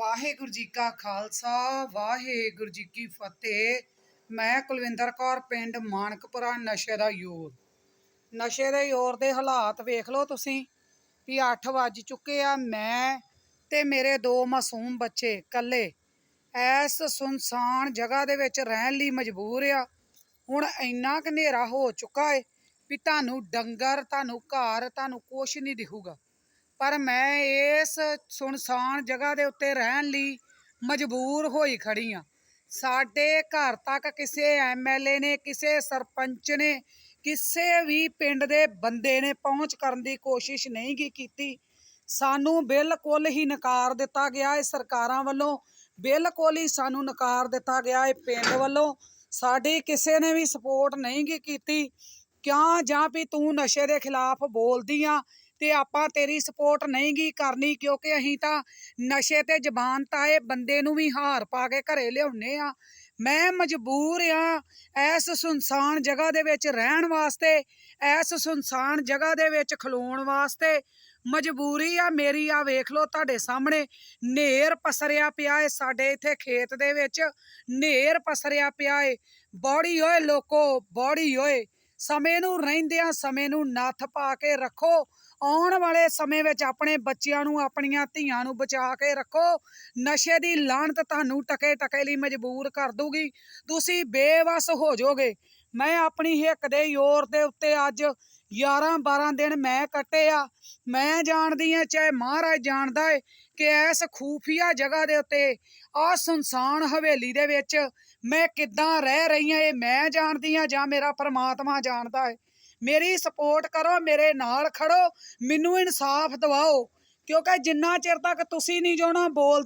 ਵਾਹਿਗੁਰੂ ਜੀ ਕਾ ਖਾਲਸਾ, ਵਾਹਿਗੁਰੂ ਜੀ ਕੀ ਫਤਿਹ। ਮੈਂ ਕੁਲਵਿੰਦਰ ਕੌਰ, ਪਿੰਡ ਮਾਨਕਪੁਰਾ, ਨਸ਼ੇ ਦਾ ਯੋਰ। ਨਸ਼ੇ ਦੇ ਯੋਰ ਦੇ ਹਾਲਾਤ ਵੇਖ ਲਓ ਤੁਸੀਂ, ਵੀ 8 ਵੱਜ ਚੁੱਕੇ ਆ ਮੈਂ ਤੇ ਮੇਰੇ ਦੋ ਮਾਸੂਮ ਬੱਚੇ ਇਕੱਲੇ। ਐਸ ਸੁਨਸਾਨ ਜਗ੍ਹਾ ਦੇ ਵਿੱਚ ਰਹਿਣ ਲਈ ਮਜਬੂਰ ਆ। ਹੁਣ ਇੰਨਾ ਕੁ ਹਨੇਰਾ ਹੋ ਚੁੱਕਾ ਏ ਵੀ ਤੁਹਾਨੂੰ ਡੰਗਰ, ਤੁਹਾਨੂੰ ਘਰ, ਤੁਹਾਨੂੰ ਕੁਛ ਨਹੀਂ ਦਿਖੂਗਾ। ਪਰ ਮੈਂ ਇਸ ਸੁਨਸਾਨ ਜਗ੍ਹਾ ਦੇ ਉੱਤੇ ਰਹਿਣ ਲਈ ਮਜਬੂਰ ਹੋਈ ਖੜੀ ਆ। ਸਾਡੇ ਘਰ ਤੱਕ ਕਿਸੇ ਐਮਐਲਏ ਨੇ, ਕਿਸੇ ਸਰਪੰਚ ਨੇ, ਕਿਸੇ ਵੀ ਪਿੰਡ ਦੇ ਬੰਦੇ ਨੇ ਪਹੁੰਚ ਕਰਨ ਦੀ ਕੋਸ਼ਿਸ਼ ਨਹੀਂ ਗੀ ਕੀਤੀ। ਸਾਨੂੰ ਬਿਲਕੁਲ ਹੀ ਨਕਾਰ ਦਿੱਤਾ ਗਿਆ ਹੈ ਸਰਕਾਰਾਂ ਵੱਲੋਂ। ਬਿਲਕੁਲ ਹੀ ਸਾਨੂੰ ਨਕਾਰ ਦਿੱਤਾ ਗਿਆ ਹੈ ਪਿੰਡ ਵੱਲੋਂ। ਸਾਡੀ ਕਿਸੇ ਨੇ ਵੀ ਸਪੋਰਟ ਨਹੀਂ ਗੀ ਕੀਤੀ। ਕਿਉਂ ਜਾਂ ਵੀ ਤੂੰ ਨਸ਼ੇ ਦੇ ਖਿਲਾਫ ਬੋਲਦੀ ਆ? ਤੇ ਆਪਾਂ ਤੇਰੀ ਸਪੋਰਟ ਨਹੀਂ ਗੀ ਕਰਨੀ ਕਿਉਂਕਿ ਅਸੀਂ ਤਾਂ ਨਸ਼ੇ ਤੇ ਜ਼ਬਾਨ ਤਾਏ, ਬੰਦੇ ਨੂੰ ਵੀ ਹਾਰ ਪਾ ਕੇ ਘਰੇ ਲਿਆਉਨੇ ਆ। ਮੈਂ ਮਜਬੂਰ ਆ ਇਸ ਸੁਨਸਾਨ ਜਗ੍ਹਾ ਦੇ ਵਿੱਚ ਰਹਿਣ ਵਾਸਤੇ ਐਸ ਸੁਨਸਾਨ ਜਗ੍ਹਾ ਦੇ ਵਿੱਚ ਖਲੋਣ ਵਾਸਤੇ। ਮਜਬੂਰੀ ਆ ਮੇਰੀ, ਆ ਵੇਖ ਲਓ ਤੁਹਾਡੇ ਸਾਹਮਣੇ। ਨੇਰ ਪਸਰਿਆ ਪਿਆ ਏ ਸਾਡੇ ਇੱਥੇ ਖੇਤ ਦੇ ਵਿੱਚ। ਨੇਰ ਪਸਰਿਆ ਪਿਆ ਏ। ਬੌੜੀ ਓਏ ਲੋਕੋ, ਬੌੜੀ ਓਏ। ਸਮੇਂ ਨੂੰ ਰਹਿੰਦਿਆਂ ਸਮੇਂ ਨੂੰ ਨੱਥ ਪਾ ਕੇ ਰੱਖੋ। ਆਉਣ ਵਾਲੇ ਸਮੇਂ ਵਿੱਚ ਆਪਣੇ ਬੱਚਿਆਂ ਨੂੰ, ਆਪਣੀਆਂ ਧੀਆਂ ਨੂੰ ਬਚਾ ਕੇ ਰੱਖੋ। ਨਸ਼ੇ ਦੀ ਲਾਹਨਤ ਤੁਹਾਨੂੰ ਟਕੇ ਟਕੇ ਲਈ ਮਜਬੂਰ ਕਰ ਦੂਗੀ ਤੁਸੀਂ ਬੇਵਸ ਹੋ ਜਾਓਗੇ। ਮੈਂ ਆਪਣੀ ਹਿੱਕ ਦੇ ਜ਼ੋਰ ਦੇ ਉੱਤੇ ਅੱਜ 11 12 ਦਿਨ ਮੈਂ ਕੱਟੇ ਆ। ਮੈਂ ਜਾਣਦੀ ਆ ਚਾਹੇ ਮਹਾਰਾਜ ਜਾਣਦਾ ਏ, ਕਿ ਇਸ ਖੂਫੀਆ ਜਗ੍ਹਾ ਦੇ ਉੱਤੇ, ਆ ਸੁਨਸਾਨ ਹਵੇਲੀ ਦੇ ਵਿੱਚ ਮੈਂ ਕਿੱਦਾਂ ਰਹਿ ਰਹੀ ਆ ਇਹ ਮੈਂ ਜਾਣਦੀ ਆ ਜਾਂ ਮੇਰਾ ਪਰਮਾਤਮਾ ਜਾਣਦਾ ਏ। ਮੇਰੀ ਸਪੋਰਟ ਕਰੋ, ਮੇਰੇ ਨਾਲ ਖੜੋ, ਮੈਨੂੰ ਇਨਸਾਫ ਦਿਵਾਓ, ਕਿਉਂਕਿ ਜਿੰਨਾ ਚਿਰ ਤੱਕ ਤੁਸੀਂ ਨਹੀਂ ਜੋ ਨਾ ਬੋਲ